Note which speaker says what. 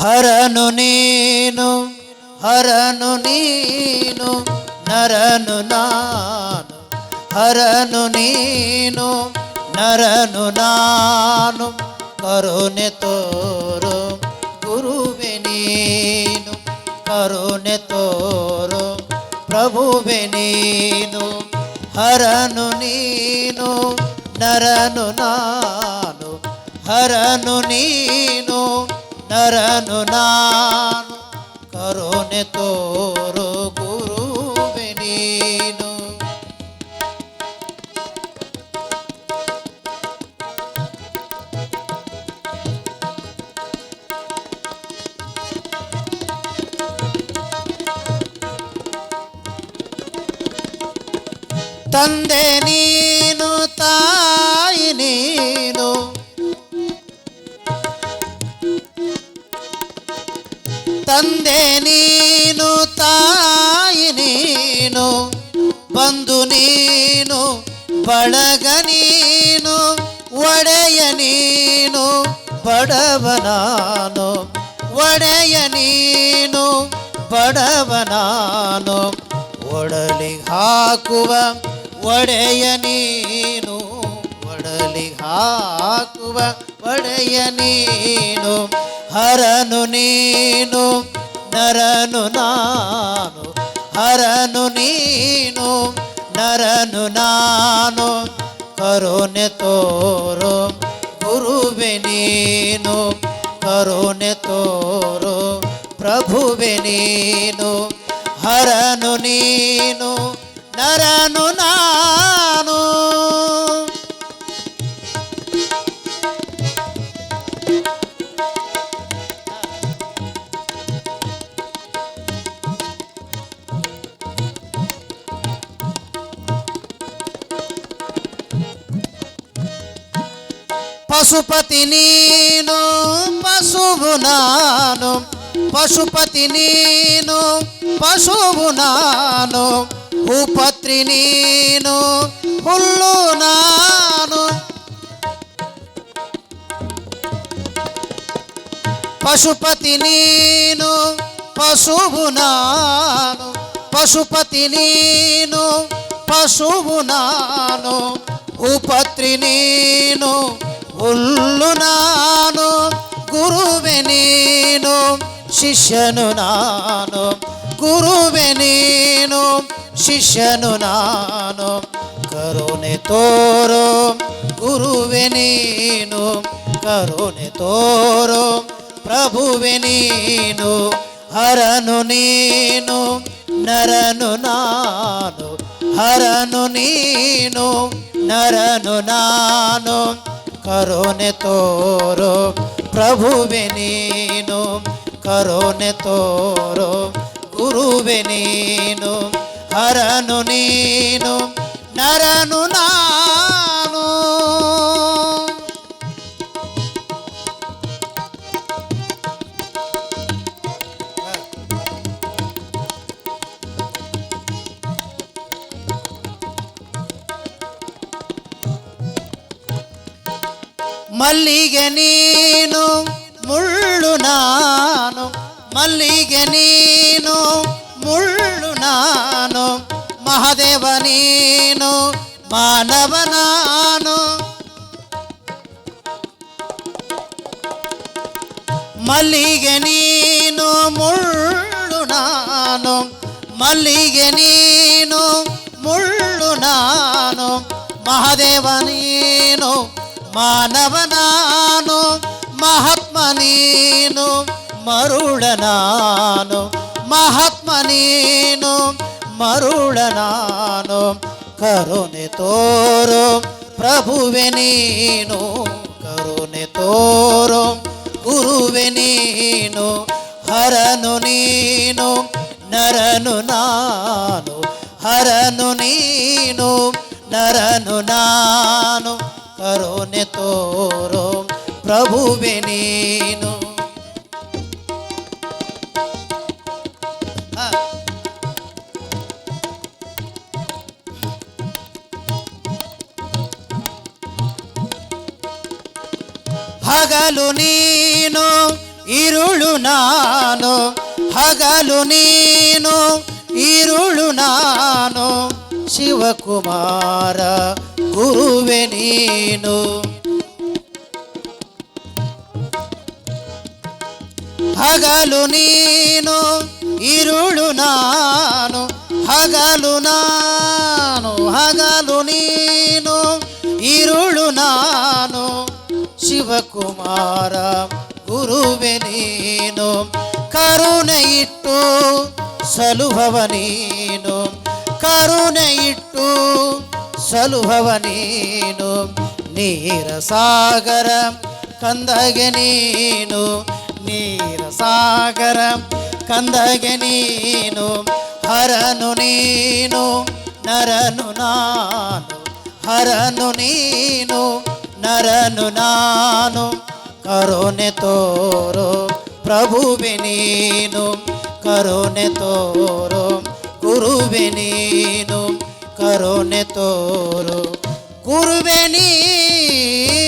Speaker 1: హరను నేను హరను నేను నరను నాను. హరను నేను నరను నాను. కరుణె తోరు గురువే నేను. కరుణె తోరు ప్రభువే నేను. హరను నేను నరను నాను. హరను నేను ನರನು ನಾನು ಕರುಣೆ ತೋರು ಗುರುವೆ ನೀನು ತಂದೆ ನೀನು ತಾಯಿ ನೀನು ತಂದೆ ನೀನು, ತಾಯಿ ನೀನು ಬಂದು ನೀನು, ಬಳಗ ನೀನು, ಒಡೆಯ ನೀನು, ಬಡವನಾನು, ಒಡೆಯ ನೀನು, ಬಡವನಾನು, ಒಡಲಿ ಹಾಕುವ ಒಡೆಯ ನೀನು, ಒಡಲಿ ಹಾಕುವ ಒಡೆಯ ನೀನು. హరను నేను నరను నాను హరను నేను నరను నాను కరుణె తోరు గురువే నేను కరుణె తోరు ప్రభువే నేను హరను నేను నరను నా పశుపతిని పశువునాను పశుపతి నేను పశువునాను భూపత్రి నేను హుల్లునాను పశుపతి నేను పశువునాను పశుపతి నేను పశువునాను భూపత్రి నేను ಪಶುಪತಿ ನೀನು ಪಶುವು ನಾನು ಉಪತ್ರಿ ನೀನು ಹುಲ್ಲು ನಾನು ಗುರುವೆ ನೀನು ಶಿಷ್ಯನು ನಾನು ಗುರುವೆ ನೀನು ಶಿಷ್ಯನು ನಾನು ಕರುಣೆ ತೋರೋ ಗುರುವೆ ನೀನು ಕರುಣೆ ತೋರೋ ಪ್ರಭುವೆ ನೀನು ಹರನು ನೀನು ನರನು ನಾನು ಹರನು ನೀನು ನರನು ನಾನು করুণে তোর প্রভু বেনীনু করুণে তোর গুরু বেনীনু হরণু নীনু নরণু না ಮಲ್ಲಿಗೆ ನೀನು ಮುಳ್ಳು ನಾನು, ಮಲ್ಲಿಗೆ ನೀನು ಮುಳ್ಳು ನಾನು, ಮಹಾದೇವ ನೀನು ಮಾನವ ನಾನು. ಮಲ್ಲಿಗೆ ನೀನು ಮುಳ್ಳು ನಾನು, ಮಲ್ಲಿಗೆ ನೀನು ಮುಳ್ಳು ನಾನು, ಮಹಾದೇವ ನೀನು ಮಾನವ ನಾನು ಮಹಾತ್ಮ ನೀನು ಮರುಳ ನಾನು ಮಹಾತ್ಮ ನೀನು ಮರುಳ ಕರುಣೆ ತೋರು, ಪ್ರಭುವೆ ನೀನು, ಕರುಣೆ ತೋರು, ಗುರುವೆ ನೀನು, ಹರನು ನೀನು, ನರನು ನಾನು, ಹರನು ನೀನು, ನರನು ನಾನು. ಕರುಣೆ ತೋರೋ ಪ್ರಭುವೆ ನೀನು. ಹಗಲು ನೀನು ಇರುಳು ನಾನು. ಹಗಲು ನೀನು ಇರುಳು ನಾನು. ಶಿವಕುಮಾರ ಗುರುವೆ ನೀನು. ಹಗಲು ನೀನು ಇರುಳು ನಾನು. ಹಗಲು ನಾನು, ಹಗಲು ನೀನು ಇರುಳು ನಾನು. ಶಿವಕುಮಾರ, ಗುರುವೆ ನೀನು. ಕರುಣೆ ಇಟ್ಟು ಸಲುಭವ ನೀನು. ಕರುಣೆ ಇಟ್ಟು ಸಲುಭವ ನೀನು, ನೀರ ಸಾಗರ, ಕಂದಗೆ ನೀನು, ನೀರ ಸಾಗರ, ಕಂದಗೆ ನೀನು, ಹರನು ನೀನು, ನರನು ನಾನು, ಹರನು ನೀನು, ನರನು ನಾನು, ಕರುಣೆ ತೋರೋ ಪ್ರಭುವೆ ನೀನು, ಕರುಣೆ ತೋರೋ ಗುರುವೆ ನೀನು ಕರುಣೆ ತೋರು ಗುರುವೆ ನೀನು